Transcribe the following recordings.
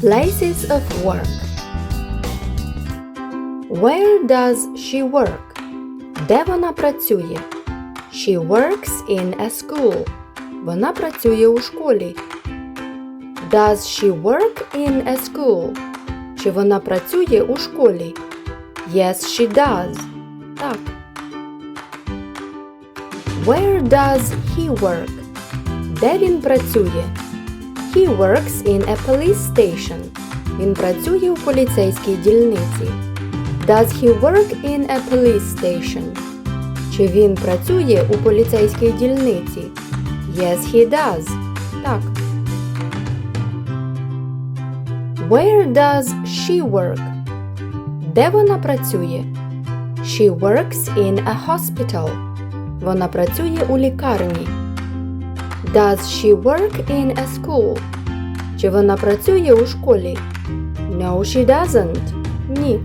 Places of work. Where does she work? Де вона працює? She works in a school. Вона працює у школі. Does she work in a school? Чи вона працює у школі? Yes, she does. Так. Where does he work? Де він працює? He works in a police station. Він працює у поліцейській дільниці. Does he work in a police station? Чи він працює у поліцейській дільниці? Yes, he does. Так. Where does she work? Де вона працює? She works in a hospital. Вона працює у лікарні. Does she work in a school? Чи вона працює у школі? No, she doesn't. Ні.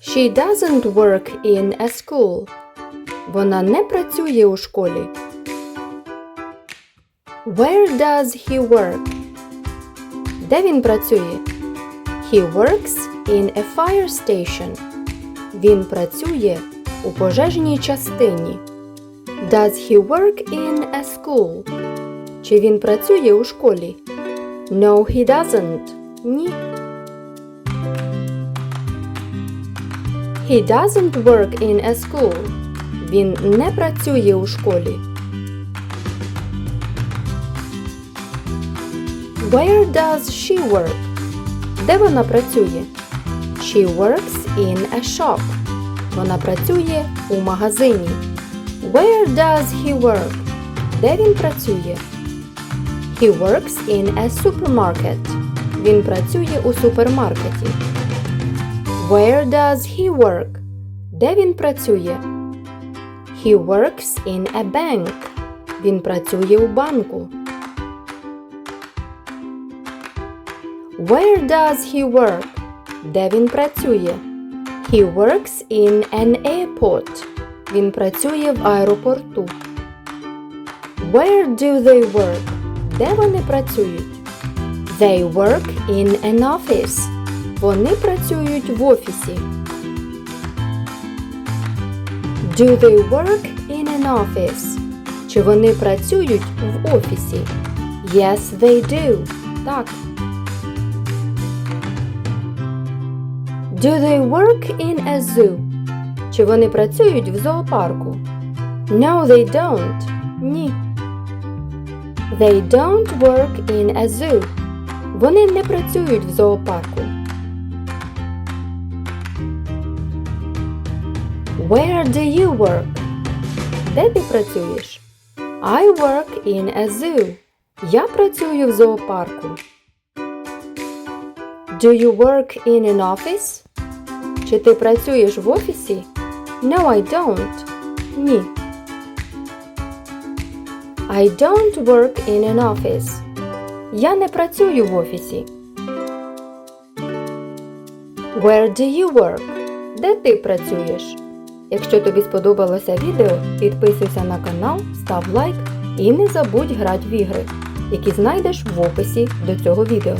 She doesn't work in a school. Вона не працює у школі. Where does he work? Де він працює? He works in a fire station. Він працює у пожежній частині. Does he work in a school? Чи він працює у школі? No, he doesn't. Ні. He doesn't work in a school. Він не працює у школі. Where does she work? Де вона працює? She works in a shop. Вона працює у магазині. Where does he work? Де він працює? He works in a supermarket. Він працює у супермаркеті. Where does he work? Де він працює? He works in a bank. Він працює у банку. Where does he work? Де він працює? He works in an airport. Він працює в аеропорту. Where do they work? Де вони працюють? They work in an office. Вони працюють в офісі. Do they work in an office? Чи вони працюють в офісі? Yes, they do. Так. Do they work in a zoo? Чи вони працюють в зоопарку? No, they don't. Ні. They don't work in a zoo. Вони не працюють в зоопарку. Where do you work? Де ти працюєш? I work in a zoo. Я працюю в зоопарку. Do you work in an office? Чи ти працюєш в офісі? No, I don't. Ні. I don't work in an office. Я не працюю в офісі. Where do you work? Де ти працюєш? Якщо тобі сподобалося відео, підписуйся на канал, став лайк і не забудь грати в ігри, які знайдеш в описі до цього відео.